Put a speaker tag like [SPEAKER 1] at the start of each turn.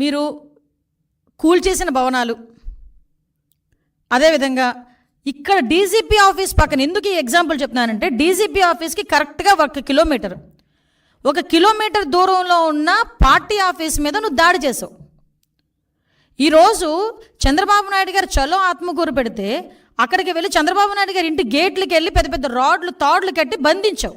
[SPEAKER 1] మీరు కూల్ చేసిన భవనాలు. అదేవిధంగా ఇక్కడ డీజీపీ ఆఫీస్ పక్కన ఎందుకు ఈ ఎగ్జాంపుల్ చెప్తున్నానంటే డీజీపీ ఆఫీస్కి కరెక్ట్గా ఒక కిలోమీటర్. ఒక కిలోమీటర్ దూరంలో ఉన్న పార్టీ ఆఫీస్ మీద నువ్వు దాడి చేసావు. ఈరోజు చంద్రబాబు నాయుడు గారు చలో ఆత్మకూరు పెడితే అక్కడికి వెళ్ళి చంద్రబాబు నాయుడు గారి ఇంటి గేట్లకి వెళ్ళి పెద్ద పెద్ద రాడ్లు తాడ్లు కట్టి బంధించావు.